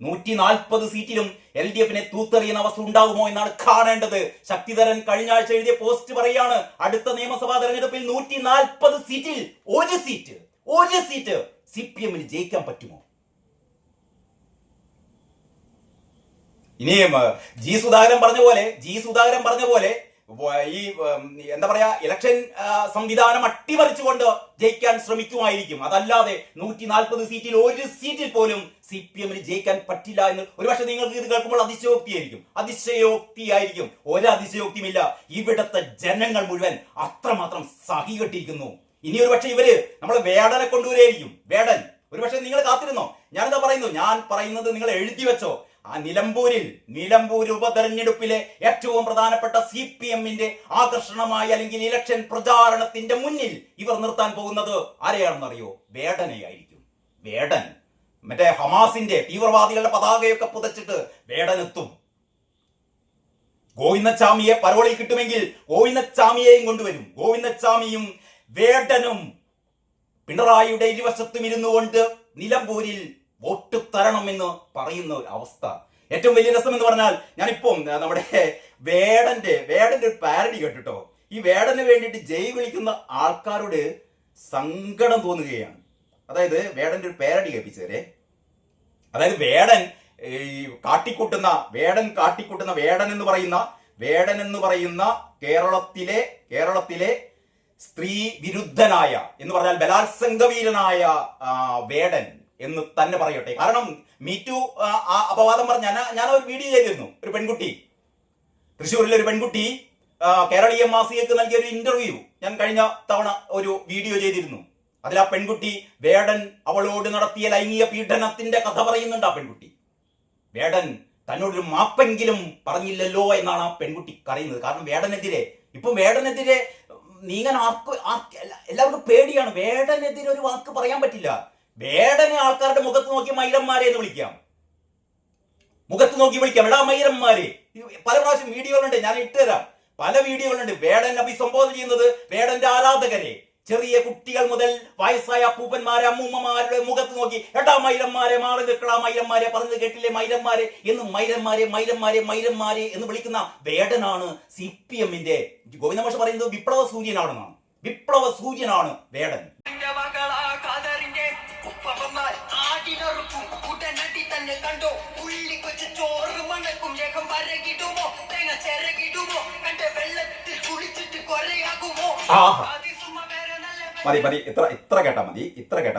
നൂറ്റി നാൽപ്പത് സീറ്റിലും എൽ ഡി എഫിനെ തൂത്തെറിയുന്ന അവസ്ഥ ഉണ്ടാകുമോ എന്നാണ് കാണേണ്ടത്. ശക്തിധരൻ കഴിഞ്ഞ ആഴ്ച എഴുതിയ പോസ്റ്റ് പറയാണ് അടുത്ത നിയമസഭാ തെരഞ്ഞെടുപ്പിൽ നൂറ്റി നാൽപ്പത് സീറ്റിൽ ഒരു സീറ്റ് ഒരു സീറ്റ് സി പി എമ്മിന് ജയിക്കാൻ പറ്റുമോ? ഇനിയും ജി സുധാകരൻ പറഞ്ഞ പോലെ ജി സുധാകരൻ പറഞ്ഞ പോലെ ഈ എന്താ പറയാ ഇലക്ഷൻ സംവിധാനം അട്ടിമറിച്ചുകൊണ്ട് ജയിക്കാൻ ശ്രമിക്കുമായിരിക്കും. അതല്ലാതെ നൂറ്റി നാൽപ്പത് സീറ്റിൽ ഒരു സീറ്റിൽ പോലും സി പി എമ്മിന് ജയിക്കാൻ പറ്റില്ല എന്ന് ഒരുപക്ഷെ നിങ്ങൾക്ക് ഇത് കേൾക്കുമ്പോൾ അതിശയോക്തിയായിരിക്കും. അതിശയോക്തിയായിരിക്കും. അതിശയോക്തിയുമില്ല. ഇവിടുത്തെ ജനങ്ങൾ മുഴുവൻ അത്രമാത്രം സഹികെട്ടിരിക്കുന്നു ഇനി ഒരു പക്ഷെ ഇവർ നമ്മളെ വേടനെ കൊണ്ടുവരായിരിക്കും. വേടൻ ഒരുപക്ഷെ നിങ്ങൾ കാത്തിരുന്നോ? ഞാനെന്താ പറയുന്നു? ഞാൻ പറയുന്നത് നിങ്ങൾ എഴുതി വെച്ചോ. ആ നിലമ്പൂരിൽ നിലമ്പൂർ ഉപതെരഞ്ഞെടുപ്പിലെ ഏറ്റവും പ്രധാനപ്പെട്ട സി പി എമ്മിന്റെ ആകർഷണമായ അല്ലെങ്കിൽ ഇലക്ഷൻ പ്രചാരണത്തിന്റെ മുന്നിൽ ഇവർ നിർത്താൻ പോകുന്നത് ആരെയാണെന്നറിയോ? വേടനെയായിരിക്കും. വേടൻ. മറ്റേ ഹമാസിന്റെ തീവ്രവാദികളുടെ പതാകയൊക്കെ പുതച്ചിട്ട് വേടനെത്തും. ഗോവിന്ദച്ചാമിയെ പരോളിൽ കിട്ടുമെങ്കിൽ ഗോവിന്ദച്ചാമിയെയും കൊണ്ടുവരും. ഗോവിന്ദച്ചാമിയും വേടനും പിണറായിയുടെ ഇരുവശത്തും ഇരുന്നു കൊണ്ട് നിലമ്പൂരിൽ വോട്ട് തരണം എന്ന് പറയുന്ന ഒരു അവസ്ഥ. ഏറ്റവും വലിയ രസം എന്ന് പറഞ്ഞാൽ ഞാനിപ്പം നമ്മുടെ വേടന്റെ വേടന്റെ ഒരു പാരഡി കേട്ടിട്ടോ? ഈ വേടന് വേണ്ടിയിട്ട് ജയ് വിളിക്കുന്ന ആൾക്കാരോട് സങ്കടം തോന്നുകയാണ്. അതായത് വേടന്റെ ഒരു പാരഡി കേൾപ്പിച്ചേരെ അതായത് വേടൻ ഈ കാട്ടിക്കൂട്ടുന്ന വേടൻ കാട്ടിക്കൂട്ടുന്ന വേടൻ എന്ന് പറയുന്ന വേടൻ എന്ന് പറയുന്ന കേരളത്തിലെ കേരളത്തിലെ സ്ത്രീ വിരുദ്ധനായ എന്ന് പറഞ്ഞാൽ ബലാത്സംഗവീരനായ വേടൻ. എന്ന് തന്നെ പറയട്ടെ. കാരണം മീറ്റു ആ അപവാദം പറഞ്ഞ ഞാൻ ഞാൻ ഒരു വീഡിയോ ചെയ്തിരുന്നു. ഒരു പെൺകുട്ടി. തൃശ്ശൂരിലെ ഒരു പെൺകുട്ടി കേരളീയ മാസികക്ക് നൽകിയ ഒരു ഇന്റർവ്യൂ ഞാൻ കഴിഞ്ഞ തവണ ഒരു വീഡിയോ ചെയ്തിരുന്നു. അതിൽ ആ പെൺകുട്ടി വേടൻ അവളോട് നടത്തിയ ലൈംഗിക പീഡനത്തിന്റെ കഥ പറയുന്നുണ്ട് ആ പെൺകുട്ടി. വേടൻ തന്നോടൊരു മാപ്പെങ്കിലും പറഞ്ഞില്ലല്ലോ എന്നാണ് ആ പെൺകുട്ടി പറയുന്നത്. കാരണം വേടനെതിരെ ഇപ്പൊ വേടനെതിരെ നീങ്ങാൻ ആർക്ക് എല്ലാവർക്കും പേടിയാണ്. വേടനെതിരെ ഒരു വാക്ക് പറയാൻ പറ്റില്ല. വേടനെ ആൾക്കാരുടെ മുഖത്ത് നോക്കി മൈരന്മാരെ എന്ന് വിളിക്കാം. മുഖത്ത് നോക്കി വിളിക്കാം. എടാ മൈരന്മാരെ. പല പ്രാവശ്യം വീഡിയോകളുണ്ട്. ഞാൻ ഇട്ടുതരാം. പല വീഡിയോകളുണ്ട്. വേടൻ അഭിസംബോധന ചെയ്യുന്നത് വേടന്റെ ആരാധകരെ. ചെറിയ കുട്ടികൾ മുതൽ വയസ്സായ അപ്പൂപ്പന്മാരെ അമ്മൂമ്മമാരുടെ മുഖത്ത് നോക്കി എടാ മൈരന്മാരെ മാറി നിൽക്കടാ മൈരന്മാരെ പറഞ്ഞു കേട്ടില്ലേ മൈരന്മാരെ? എന്ന് മൈരന്മാരെ മൈരന്മാരെ മൈരന്മാരെ എന്ന് വിളിക്കുന്ന വേടനാണ് സി പി എമ്മിന്റെ ഗോവിന്ദമാഷ പറയുന്നത് വിപ്ലവ സൂര്യനാണെന്നാണ് വിപ്ലവ സൂര്യനാണ് വേടൻ മണക്കും രേഖം വരകിടുമോ? തേങ്ങ ചിരകിടുമോ? കണ്ട വെള്ളത്തിൽ കുളിച്ചിട്ട് കൊരയാകുമോ മതി മതി. ഇത്ര ഇത്ര കേട്ടാ മതി. ഇത്ര കേട്ടാ